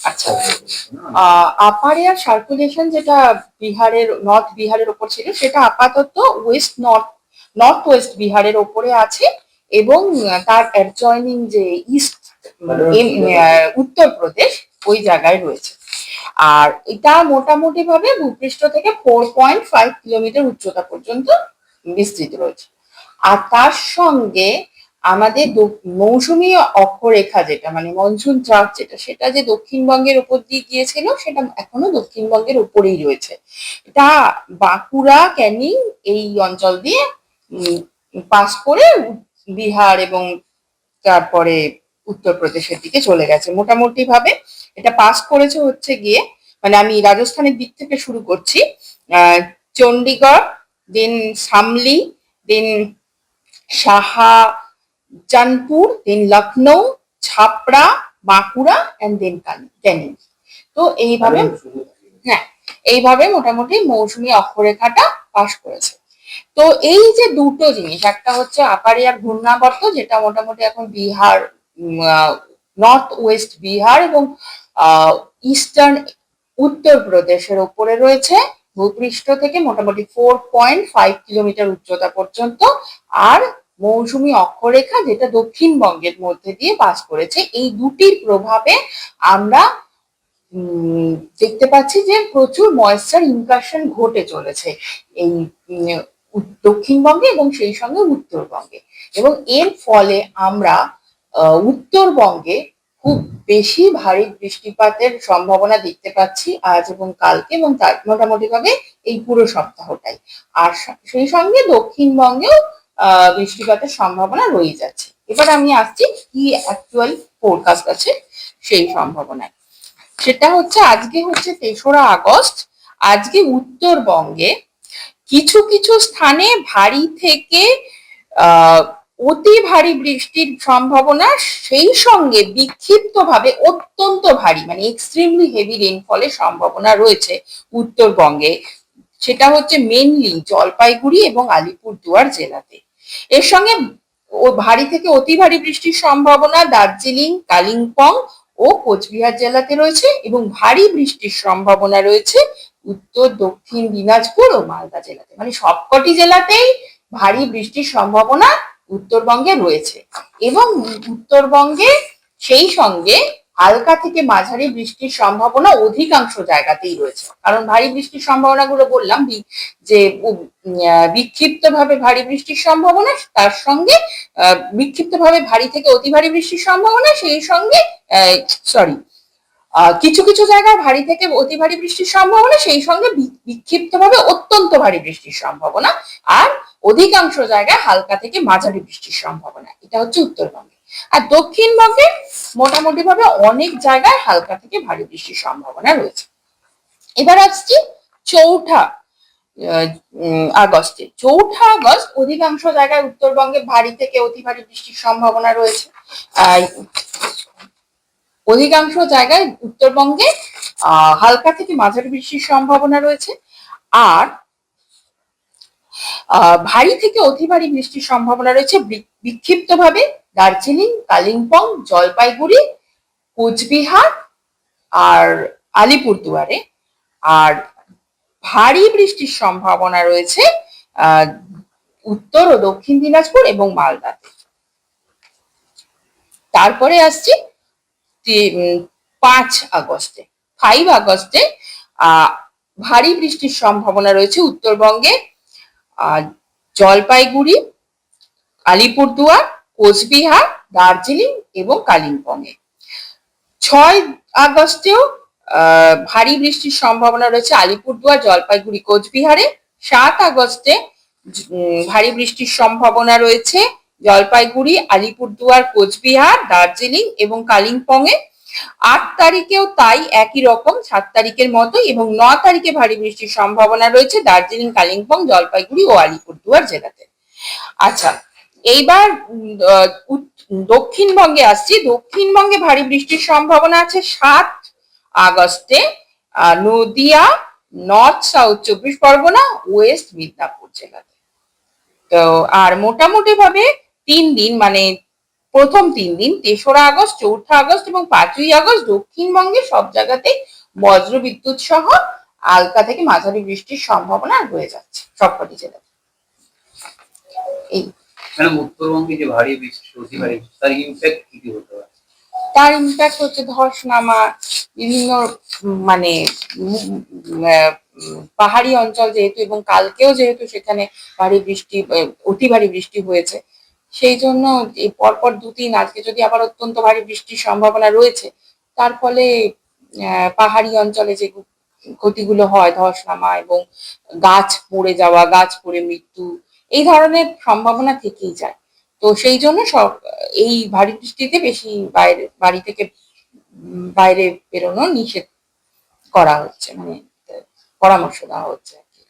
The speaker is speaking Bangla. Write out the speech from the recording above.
আচ্ছা। আপার এয়ার সার্কুলেশন যেটা বিহারের নর্থ বিহারের ওপর ছিল সেটা আপাতত ওয়েস্ট নর্থ নর্থ ওয়েস্ট বিহারের ওপরে আছে এবং তার অ্যাডজয়নিং যে ইস্ট উত্তরপ্রদেশ ওই জায়গায় রয়েছে। আর এটা মোটামুটি ভাবে ভূপৃষ্ঠ থেকে ফোর পয়েন্ট ফাইভ কিলোমিটার উচ্চতা পর্যন্ত বিস্তৃত রয়েছে। আর তার সঙ্গে আমাদের মৌসুমী অক্ষরেখা যেটা মানে মনসুন ট্রাফ যেটা, সেটা যে দক্ষিণবঙ্গের উপর দিয়ে গিয়েছিল, সেটা এখনও দক্ষিণবঙ্গের উপরেই রয়েছে। এটা বাঁকুড়া ক্যানিং এই অঞ্চল দিয়ে পাস করে বিহার এবং তারপরে উত্তরপ্রদেশের দিকে চলে গেছে। মোটামুটি ভাবে এটা পাস করেছে হচ্ছে গিয়ে মানে আমি রাজস্থানের দিক থেকে শুরু করছি Chandigarh then Shamli, then Shahjahanpur then Lucknow Chhapra Bankura and then Canning তো এইভাবে হ্যাঁ এইভাবে মোটামুটি মৌসুমী অক্ষরেখাটা পাশ করেছে। তো এই যে দুটো জিনিস একটা হচ্ছে আপারিয়ার ঘূর্ণাবর্ত যেটা মোটামুটি এখন বিহার নর্থ ওয়েস্ট বিহার এবং ইস্টার্ন উত্তরপ্রদেশের ওপরে রয়েছে। ভূপৃষ্ঠ থেকে মোটামুটি ফোর পয়েন্ট ফাইভ কিলোমিটার উচ্চতা পর্যন্ত। আর মৌসুমী অক্ষরেখা যেটা দক্ষিণবঙ্গের মধ্যে দিয়ে পাস করেছে, এই দুটির প্রভাবে আমরা দেখতে পাচ্ছি যে প্রচুর ময়েশ্চার ইনকাশন ঘটে চলেছে এই দক্ষিণবঙ্গে এবং সেই সঙ্গে উত্তরবঙ্গে। এবং এর ফলে আমরা উত্তরবঙ্গে খুব বেশি ভারী বৃষ্টিপাতের সম্ভাবনা দেখতে পাচ্ছি আজ এবং কালকে এবং তার মোটামুটি ভাবে এই পুরো সপ্তাহটাই। আর সেই সঙ্গে দক্ষিণবঙ্গেও বৃষ্টিপাতের সম্ভাবনা রয়ে যাচ্ছে। এবার আমি আসছি কি অ্যাকচুয়াল ফোরকাস্ট আছে সেই সম্ভাবনায়। সেটা হচ্ছে আজকে হচ্ছে তেসরা আগস্ট। আজকে উত্তরবঙ্গে কিছু কিছু স্থানে ভারী থেকে অতি ভারী বৃষ্টির সম্ভাবনা সেই সঙ্গে বিক্ষিপ্তভাবে অত্যন্ত ভারী মানে এক্সট্রিমলি হেভি রেনফলের সম্ভাবনা রয়েছে উত্তরবঙ্গে। সেটা হচ্ছে মেনলি জলপাইগুড়ি এবং আলিপুরদুয়ার জেলাতে। এর সঙ্গে ভারী থেকে অতি ভারী বৃষ্টির সম্ভাবনা দার্জিলিং, কালিম্পং ও কোচবিহার জেলাতে রয়েছে এবং ভারী বৃষ্টির সম্ভাবনা রয়েছে উত্তর, দক্ষিণ দিনাজপুর ও মালদা জেলাতে। মানে সবকটি জেলাতেই ভারী বৃষ্টির সম্ভাবনা উত্তরবঙ্গে রয়েছে এবং উত্তরবঙ্গে সেই সঙ্গে হালকা থেকে মাঝারি বৃষ্টির সম্ভাবনা অধিকাংশ জায়গাতেই রয়েছে। কারণ ভারী বৃষ্টির সম্ভাবনাগুলো বললাম যে বিক্ষিপ্ত ভাবে ভারী বৃষ্টির সম্ভাবনা, তার সঙ্গে বিক্ষিপ্ত ভাবে ভারী থেকে অতি ভারী বৃষ্টির সম্ভাবনা, সেই সঙ্গে সরি কিছু কিছু জায়গায় ভারী থেকে অতি ভারী বৃষ্টির সম্ভাবনা, সেই সঙ্গে বিক্ষিপ্ত ভাবে অত্যন্ত ভারী বৃষ্টির সম্ভাবনা, আর অধিকাংশ জায়গায় হালকা থেকে মাঝারি বৃষ্টির সম্ভাবনা। এটা হচ্ছে উত্তরবঙ্গে। আর দক্ষিণবঙ্গে মোটামুটি ভাবে অনেক জায়গায় হালকা থেকে ভারী বৃষ্টির সম্ভাবনা রয়েছে। এবার আসছি চৌঠা আগস্টে। চৌঠা আগস্ট অধিকাংশ জায়গায় উত্তরবঙ্গে ভারী থেকে অতি ভারী বৃষ্টির সম্ভাবনা রয়েছে। অধিকাংশ জায়গায় উত্তরবঙ্গে হালকা থেকে মাঝারি বৃষ্টির সম্ভাবনা রয়েছে। আর ভারী থেকে অতি ভারী বৃষ্টির সম্ভাবনা রয়েছে বিক্ষিপ্ত ভাবে দার্জিলিং, কালিম্পং, জলপাইগুড়ি, কোচবিহার আর আলিপুরদুয়ারে। আর ভারী বৃষ্টির সম্ভাবনা রয়েছে উত্তর ও দক্ষিণ দিনাজপুর এবং মালদাতে। তারপরে আসছি পাঁচ আগস্টে। ফাইভ আগস্টে ভারী বৃষ্টির সম্ভাবনা রয়েছে উত্তরবঙ্গে জলপাইগুড়ি, আলিপুরদুয়ার কোচবিহার, দার্জিলিং এবং কালিম্পংয়ে। ছয় আগস্টেও ভারী বৃষ্টির সম্ভাবনা রয়েছে আলিপুরদুয়ার, জলপাইগুড়ি, কোচবিহারে। সাত আগস্টে ভারী বৃষ্টির সম্ভাবনা রয়েছে জলপাইগুড়ি, আলিপুরদুয়ার, কোচবিহার, দার্জিলিং এবং কালিম্পংয়ে। আট তারিখেও তাই একই রকম, সাত তারিখের মতো এবং ন তারিখে ভারী বৃষ্টির সম্ভাবনা রয়েছে দার্জিলিং, কালিম্পং, জলপাইগুড়ি ও আলিপুরদুয়ার জেলাতে। আচ্ছা এইবার দক্ষিণবঙ্গে আসছি। দক্ষিণবঙ্গে ভারী বৃষ্টির সম্ভাবনা আছে সাত আগস্টে। নদিয়া, নর্থ সাউথ চব্বিশ পরগনা, ওয়েস্ট মিদনাপুর জেলাতে। তো, আর মোটামুটি ভাবে তিন দিন মানে প্রথম তিন দিন, তেসরা আগস্ট, চৌঠা আগস্ট এবং পাঁচই আগস্ট দক্ষিণবঙ্গে সব জায়গাতেই বজ্র বিদ্যুৎ সহ আলকা থেকে মাঝারি বৃষ্টির সম্ভাবনা রয়ে যাচ্ছে সবকটি জেলাতে। এই। ম্যাডাম উত্তরবঙ্গে যে ভারী বৃষ্টি ভারী তার ইম্প্যাক্ট কি কি হতে পারে? তার ইম্প্যাক্ট হচ্ছে ধস নামা বিভিন্ন মানে পাহাড়ি অঞ্চল যেহেতু এবং কালকেও যেহেতু সেখানে ভারী বৃষ্টি অতি ভারী বৃষ্টি হয়েছে, সেই জন্য পরপর দু তিন আজকে যদি আবার অত্যন্ত ভারী বৃষ্টির সম্ভাবনা রয়েছে, তার ফলে পাহাড়ি অঞ্চলে যে ক্ষতিগুলো হয় ধস নামা এবং গাছ পড়ে যাওয়া, গাছ পড়ে মৃত্যু এই ধরনের সম্ভাবনা থেকেই যায় তো সেই জন্য সব, এই ভারী বৃষ্টিতে বেশি বাইরে, বাড়ি থেকে বাইরে বেরোনো নিষেধ করা হচ্ছে মানে পরামর্শ দেওয়া হচ্ছে আর কি।